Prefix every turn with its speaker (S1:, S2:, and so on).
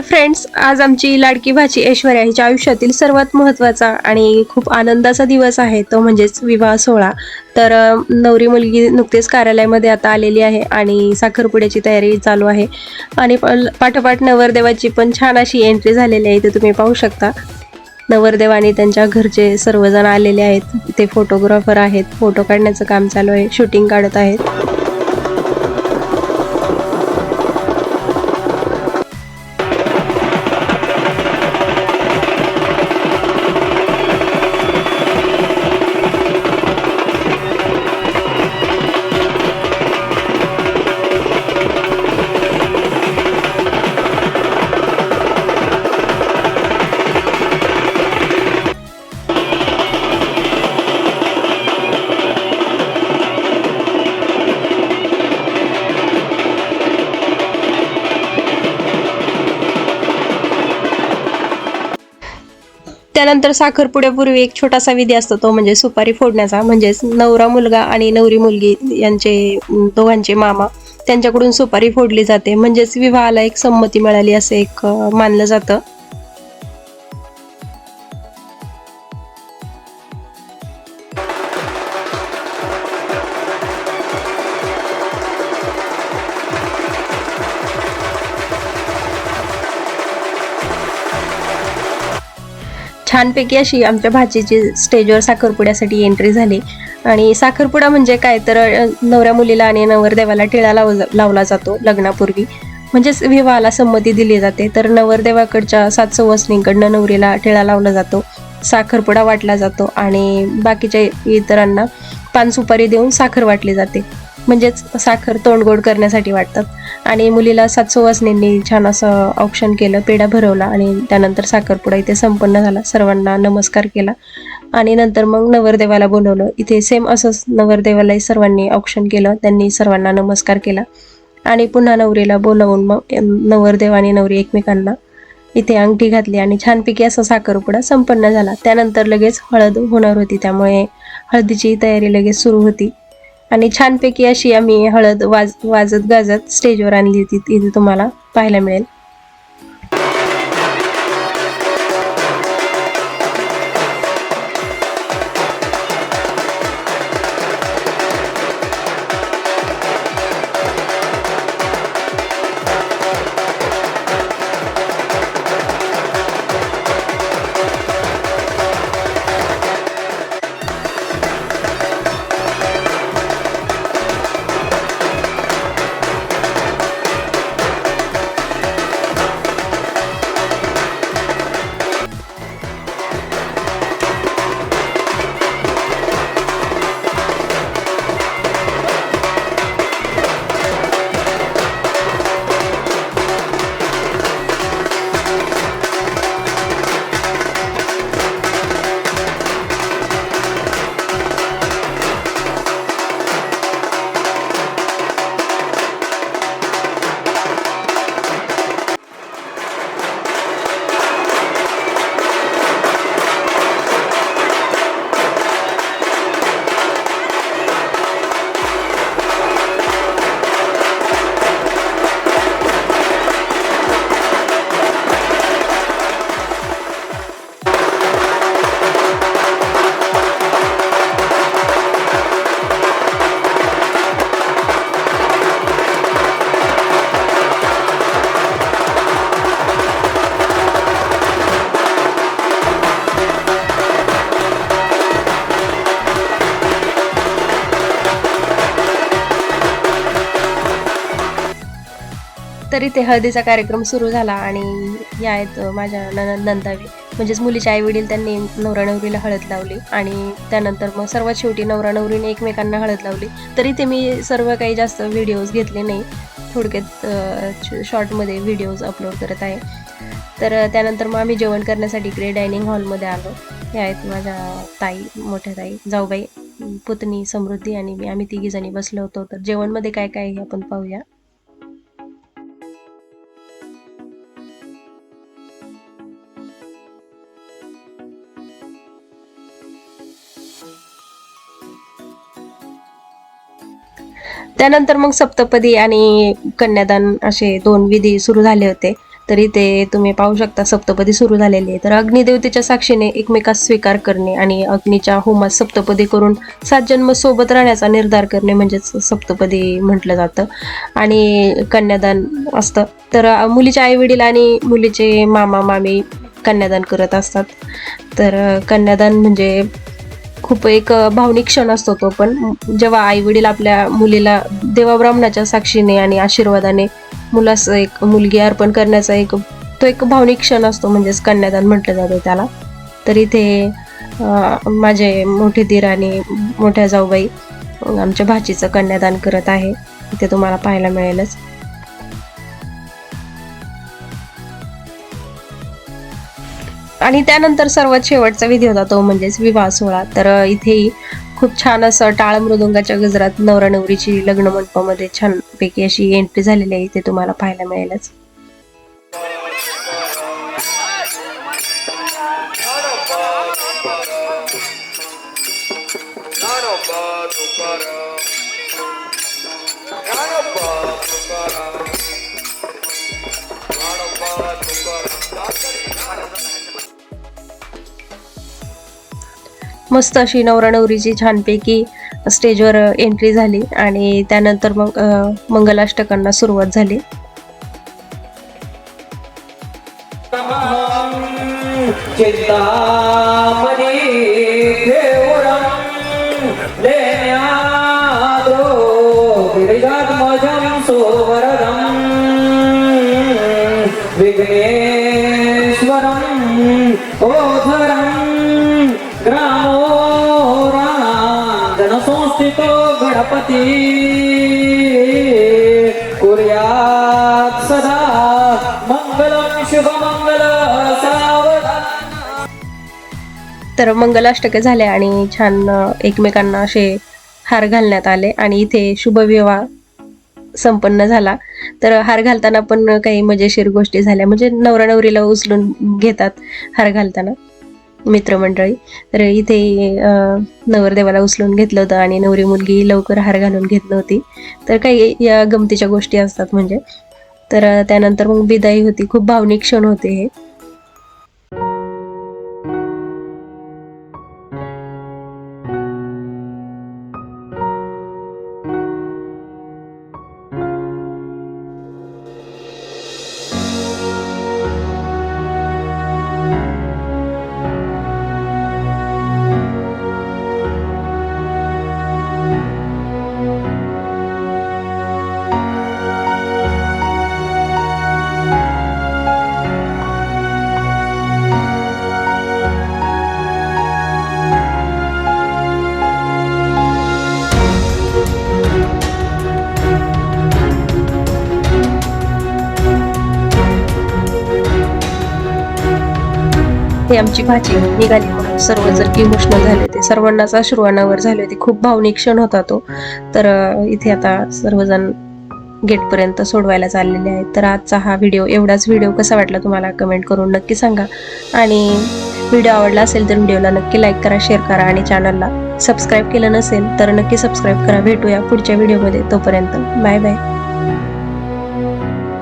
S1: तर फ्रेंड्स आज आमची लाडकी भाची ऐश्वर्या हिच्या आयुष्यातील सर्वात महत्त्वाचा आणि खूप आनंदाचा दिवस आहे तो म्हणजेच विवाह सोहळा. तर नवरी मुलगी नुकतेच कार्यालयामध्ये आता आलेली आहे आणि साखरपुड्याची तयारी चालू आहे. आणि पाठोपाठ नवरदेवाची पण छान अशी एंट्री झालेली आहे ते तुम्ही पाहू शकता. नवरदेव आणि त्यांच्या घरचे सर्वजण आलेले आहेत. ते फोटोग्राफर आहेत फोटो काढण्याचं काम चालू आहे शूटिंग काढत आहेत. त्यानंतर साखरपुड्यापूर्वी एक छोटासा विधी असतो तो म्हणजे सुपारी फोडण्याचा म्हणजेच नवरा मुलगा आणि नवरी मुलगी यांचे दोघांचे मामा त्यांच्याकडून सुपारी फोडली जाते. म्हणजेच विवाहाला एक संमती मिळाली असं एक मानलं जातं. छानपैकी अशी आमच्या भाचीची स्टेजवर साखरपुड्यासाठी एंट्री झाली. आणि साखरपुडा म्हणजे काय? तर नवऱ्या मुलीला आणि नवरदेवाला टिळा लाव लावला जातो लग्नापूर्वी. म्हणजेच विवाहाला संमती दिली जाते. तर नवरदेवाकडच्या सात सवसनीकडनं नवरीला टिळा लावला जातो. साखरपुडा वाटला जातो आणि बाकीच्या इतरांना पान सुपारी देऊन साखर वाटली जाते. म्हणजेच साखर तोंडगोड करण्यासाठी वाटतात. आणि मुलीला सात सुवासनींनी छान असं औक्षण केलं पेढा भरवला आणि त्यानंतर साखरपुडा इथे संपन्न झाला. सर्वांना नमस्कार केला आणि नंतर मग नवरदेवाला बोलवलं. इथे सेम असंच नवरदेवालाही सर्वांनी औक्षण केलं त्यांनी सर्वांना नमस्कार केला आणि पुन्हा नवरीला बोलवून मग नवरदेव आणि नवरी एकमेकांना इथे अंगठी घातली आणि छानपैकी असा साखरपुडा संपन्न झाला. त्यानंतर लगेच हळद होणार होती त्यामुळे हळदीची तयारी लगेच सुरू होती. आणि छानपैकी अशी आम्ही हळद वाज वाजत गाजत स्टेजवर आणली होती ती तुम्हाला पाहायला मिळेल. तरी ते हळदीचा कार्यक्रम सुरू झाला आणि या आहेत माझ्या ननंद नंदावी. म्हणजेच मुलीचे आई वडील त्यांनी नवरा नवरीला हळद लावली आणि त्यानंतर मग सर्वात शेवटी नवरा नवरीने एकमेकांना हळद लावली. तरी ते मी सर्व काही जास्त व्हिडिओज घेतले नाही. थोडक्यात शॉर्टमध्ये व्हिडिओज अपलोड करत आहे. तर त्यानंतर मग आम्ही जेवण करण्यासाठी इकडे डायनिंग हॉलमध्ये आलो. या आहेत माझ्या ताई मोठ्या ताई जाऊबाई पुतणी समृद्धी आणि मी. आम्ही तिघीजणी बसलो होतो. तर जेवणमध्ये काय काय हे आपण पाहूया. त्यानंतर मग सप्तपदी आणि कन्यादान असे दोन विधी सुरू झाले होते. तरी ते तुम्ही पाहू शकता सप्तपदी सुरू झालेली आहे. तर अग्निदेवतेच्या साक्षीने एकमेकास स्वीकार करणे आणि अग्नीच्या होमात सप्तपदी करून सात जन्म सोबत राहण्याचा निर्धार करणे म्हणजेच सप्तपदी म्हटलं जातं. आणि कन्यादान असतं. तर मुलीचे आई वडील आणि मुलीचे मामा मामी कन्यादान करत असतात. तर कन्यादान म्हणजे खूप एक भावनिक क्षण असतो तो पण. जेव्हा आई वडील आपल्या मुलीला देवाब्राह्मणाच्या साक्षीने आणि आशीर्वादाने मुलास एक मुलगी अर्पण करण्याचा एक तो एक भावनिक क्षण असतो म्हणजेच कन्यादान म्हटलं जातं त्याला. तर इथे माझे मोठे दीर आणि मोठ्या जाऊबाई आमच्या भाचीचं कन्यादान करत आहे. इथे तुम्हाला पाहायला मिळेलच. आणि त्यानंतर सर्वात शेवटचा विधी होता तो म्हणजेच विवाह सोहळा तर इथेही खूप छान असं टाळ मृदुंगाच्या गजरात नवरा नवरीची लग्न मंडपामध्ये छानपैकी अशी एंट्री झालेली आहे इथे तुम्हाला पाहायला मिळेलच मस्त अशी नवरा नवरीची छानपैकी स्टेजवर एंट्री झाली आणि त्यानंतर मग मंगलाष्टकांना सुरुवात झाली.
S2: चिंतामणी गणपती कुर्यात सदा मंगलम शुभमंगल
S1: तर मंगलाष्टके झाले आणि छान एकमेकांना असे हार घालण्यात आले आणि इथे शुभविवाह संपन्न झाला. तर हार घालताना पण काही मजेशीर गोष्टी झाल्या. म्हणजे नवरा नवरीला उचलून घेतात हार घालताना. मित्रमंडळी. तर इथे नवरदेवाला उचलून घेतलं होतं आणि नवरी मुलगी लवकर हार घालून घेत नव्हती. तर काही या गमतीच्या गोष्टी असतात म्हणजे. तर त्यानंतर मग बिदाई होती. खूप भावनिक क्षण होते हे. हे आमची भाजी निघाली. म्हणून सर्व जर इमोशनल झाले होते सर्वांनाच अश्रू अनावर झाले होते. खूप भावनिक क्षण होता तो. तर इथे आता सर्वजण गेटपर्यंत सोडवायला चाललेले आहेत. तर आजचा हा व्हिडिओ एवढाच व्हिडिओ कसा वाटला तुम्हाला कमेंट करून नक्की सांगा. आणि व्हिडिओ आवडला असेल तर व्हिडिओला नक्की लाईक करा शेअर करा आणि चॅनलला सबस्क्राईब केलं नसेल तर नक्की सबस्क्राईब करा. भेटूया पुढच्या व्हिडिओमध्ये तोपर्यंत बाय बाय